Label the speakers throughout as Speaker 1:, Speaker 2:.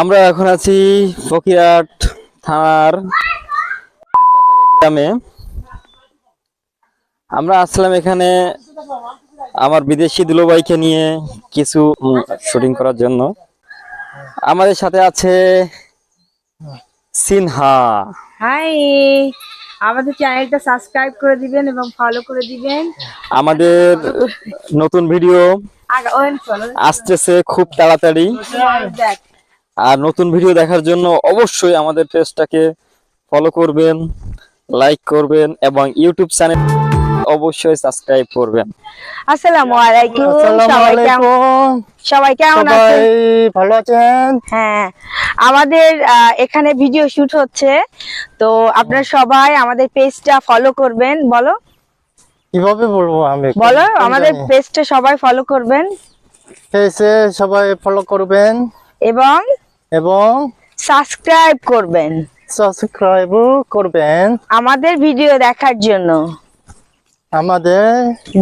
Speaker 1: আমরা এখন আছি ফকিরহাট থানার গ্রামে। আমরা আসলাম এখানে আমার বিদেশি দুলোবাইকে নিয়ে কিছু শুটিং করার জন্য। আমাদের সাথে আছে সিনহা।
Speaker 2: হাই। আমাদের চ্যানেলটা সাবস্ক্রাইব করে দিবেন এবং ফলো করে দিবেন।
Speaker 1: আমাদের নতুন ভিডিও আসতেছে খুব তাড়াতাড়ি। আর নতুন ভিডিও দেখার জন্য অবশ্যই আমাদের পেজটাকে ফলো করবেন লাইক করবেন এবং ইউটিউব চ্যানেল অবশ্যই সাবস্ক্রাইব করবেন।
Speaker 2: আসসালামু আলাইকুম
Speaker 3: আসসালামু
Speaker 2: সবাই কেমন
Speaker 3: আলাইকুম।
Speaker 2: সবাই কেমন আছেন?
Speaker 3: ভালো আছেন?
Speaker 2: হ্যাঁ আমাদের এখানে ভিডিও শুট হচ্ছে। তো আপনারা সবাই আমাদের পেজটা ফলো করবেন বলো।
Speaker 3: কীভাবে বলব আমি?
Speaker 2: বলো আমাদের পেজটা সবাই ফলো করবেন।
Speaker 3: ফেসে সবাই ফলো করবেন।
Speaker 2: এবং
Speaker 3: এবং
Speaker 2: সাবস্ক্রাইব করবেন।
Speaker 3: সাবস্ক্রাইব করবেন।
Speaker 2: আমাদের ভিডিও দেখার জন্য।
Speaker 3: আমাদের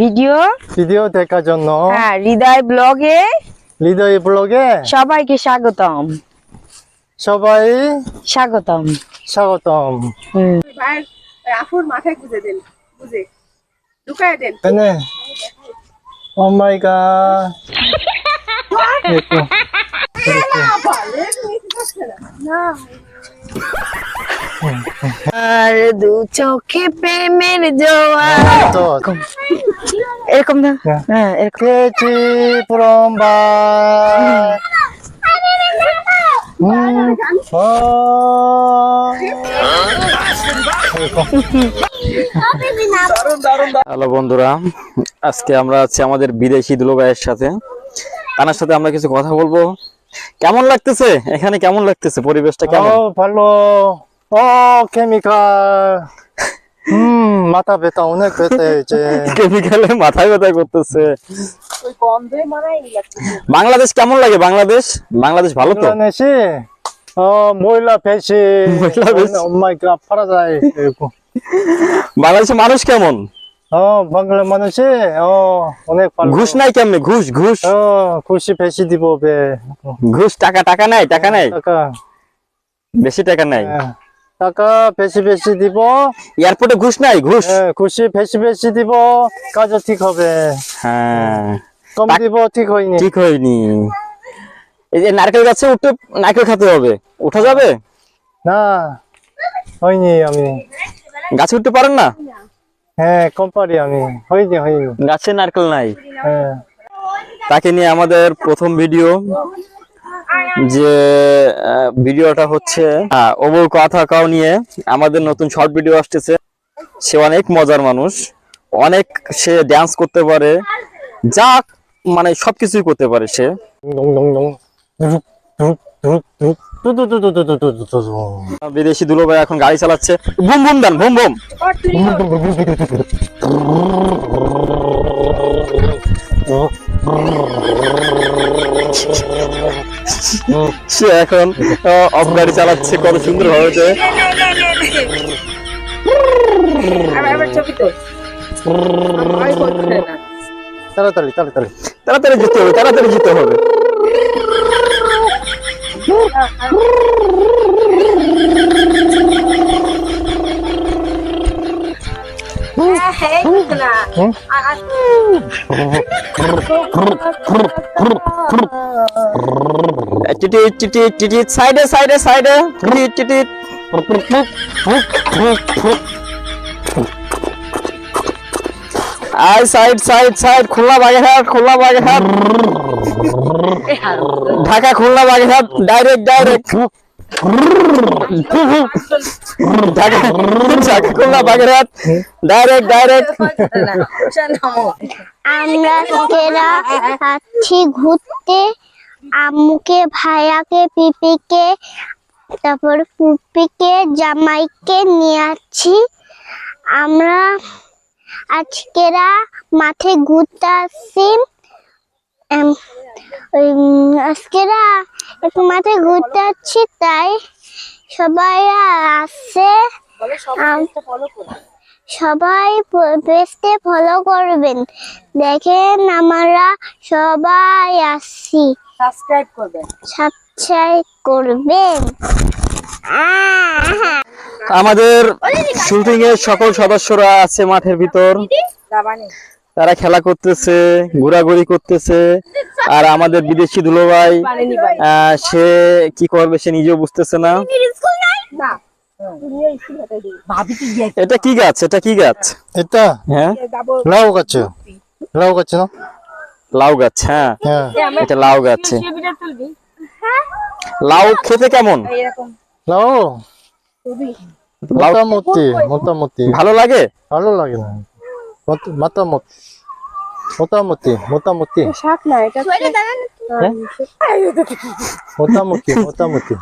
Speaker 2: ভিডিও?
Speaker 3: ভিডিও দেখার জন্য।
Speaker 2: হ্যাঁ হৃদয় ব্লগে।
Speaker 3: হৃদয় ব্লগে।
Speaker 2: সবাইকে স্বাগতম।
Speaker 3: সবাই
Speaker 2: স্বাগতম।
Speaker 3: স্বাগতম।
Speaker 4: আফুর মাথায় গুঁজে দেন বুঝে? ঢুকায় দেন।
Speaker 3: এনে। ও মাই গড।
Speaker 2: আর দু চোখে প্রেমের জোয়ার।
Speaker 3: তো
Speaker 2: এরকম। না?
Speaker 3: হ্যাঁ।
Speaker 2: হ্যাঁ এরকম।
Speaker 3: কেচি প্রম্বা
Speaker 1: হ্যালো বন্ধুরা আজকে আমরা আছি আমাদের বিদেশি দুলোভাইয়ের সাথে। তার সাথে আমরা কিছু কথা বলব। কেমন লাগতেছে? এখানে কেমন লাগতেছে? পরিবেশটা কেমন?
Speaker 3: ভালো। 어, কেমিক্যাল হুম মাথা ব্যথা অনেক ব্যথা হয়েছে
Speaker 1: কেমিক্যালে মাথা ব্যথা করতেছে বাংলাদেশ কেমন লাগে বাংলাদেশ বাংলাদেশ ভালো তো
Speaker 3: বাংলাদেশে 어 মহিলা বেশি
Speaker 1: মহিলা বেশি
Speaker 3: ও মাই গড পারা যায়
Speaker 1: বাংলাদেশে মানুষ কেমন
Speaker 3: ও বাংলা মানুষে ও অনেক ভালো
Speaker 1: ঘুষ নাই কেমনে ঘুষ ঘুষ
Speaker 3: ও ঘুষি বেশি দিব বে
Speaker 1: ঘুষ টাকা টাকা নাই টাকা নাই
Speaker 3: টাকা
Speaker 1: বেশি টাকা নাই
Speaker 3: টাকা বেশি বেশি দিব।
Speaker 1: এয়ারপোর্টে ঘুষ নাই ঘুষ?
Speaker 3: 예, ঘুষি বেশি বেশি দিব কাজ ঠিক হবে।
Speaker 1: হ্যাঁ।
Speaker 3: কম দিব ঠিক হয়নি।
Speaker 1: ঠিক হয়নি। এই যে নারকেল গাছে উঠতে নারকেল খেতে হবে উঠা যাবে?
Speaker 3: না হয়নি আমি।
Speaker 1: গাছে উঠতে পারেন না?
Speaker 3: হ্যাঁ কম পারি আমি। হয়নি হয়নি।
Speaker 1: গাছে নারকেল নাই।
Speaker 3: হ্যাঁ।
Speaker 1: তাকে নিয়ে আমাদের প্রথম ভিডিও। যে ভিডিওটা হচ্ছে ওবুর কথা কাউ নিয়ে আমাদের নতুন শর্ট ভিডিও আসতেছে। সে অনেক মজার মানুষ। অনেক সে ড্যান্স করতে পারে। যা মানে সবকিছুই করতে পারে সে। বিদেশি দুলো ভাই এখন গাড়ি চালাচ্ছে। বুম বুম দান বুম বুম সে এখন অফ গাড়ি চালাচ্ছে কত সুন্দর ভাবে
Speaker 2: না
Speaker 3: তাড়াতাড়ি তাড়াতাড়ি
Speaker 1: তাড়াতাড়ি যেতে হবে তাড়াতাড়ি যেতে হবে
Speaker 2: হ্যাঁ না
Speaker 1: সাইডে সাইডে সাইডে I side side side Khulna Bagerhat Khulna Bagerhat Dhaka Khulna Bagerhat direct direct Dhaka Dhaka Khulna Bagerhat direct direct
Speaker 5: আমরা লোকেরা যাচ্ছি ঘুরতে। আম্মুকে ভাইয়াকে পিপিকে তারপর ফুপিকে জামাইকে নিয়ে আসছি আমরা আজকেরা মাঠে ঘুরতে আসছি। আজকেরা একটু মাঠে ঘুরতে আসছি তাই সবাই আসছে সবাই পেজটা ফলো করবেন। দেখেন আমরা সবাই আসছি।
Speaker 2: সাবস্ক্রাইব করবেন।
Speaker 5: সাবস্ক্রাইব করবেন।
Speaker 1: আমাদের শুটিং এর সকল সদস্যরা আছে মাঠের ভিতর। তারা খেলা করতেছে ঘোরাঘুরি করতেছে। আর আমাদের বিদেশি দুলোভাই আহ, সে কি করবে সে নিজেও বুঝতেছে না। এটা কি গাছ? এটা কি গাছ?
Speaker 3: এটা?
Speaker 1: হ্যাঁ।
Speaker 3: লাউ গাছ। লাউ গাছ
Speaker 1: লাউ গাছ হ্যাঁ।
Speaker 3: হ্যাঁ।
Speaker 1: এটা লাউ গাছ লাউ খেতে কেমন?
Speaker 3: লাউ?
Speaker 1: লাউ
Speaker 3: মোটামুটি মোটামুটি।
Speaker 1: ভালো লাগে?
Speaker 3: ভালো লাগে না। মোটামুটি। মোটামুটি মোটামুটি।
Speaker 4: শাক না এটা
Speaker 3: মোটামুটি মোটামুটি।